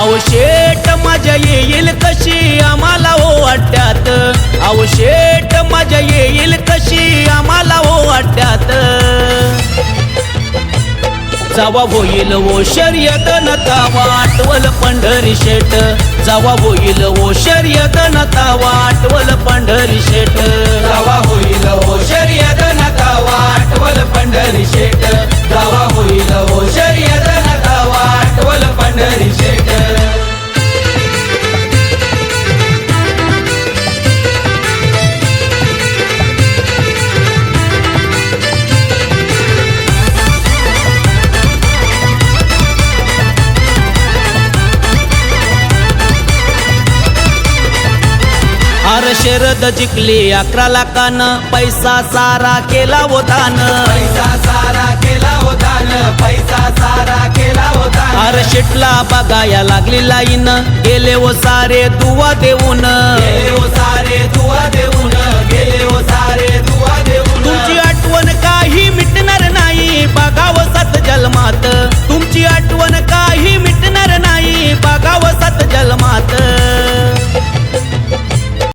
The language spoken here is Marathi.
अवशेट माझ्या येईल कशी आम्हाला हो वाट्यात? अवशेट माझ्या येईल कशी आम्हाला हो वाट्यात? जावा होईल ओ शर्यत नता वाटवल पंढरी शेट जावा होईल ओ शर्यत नता वाटवल पंढरी शेट अर शरद जिंकली अकरा लाखानं. पैसा सारा केला हो दान पैसा सारा केला होता न पैसा सारा केला होता. अर शेटला बघाया लागली लाईन. गेले व सारे दुवा देऊन.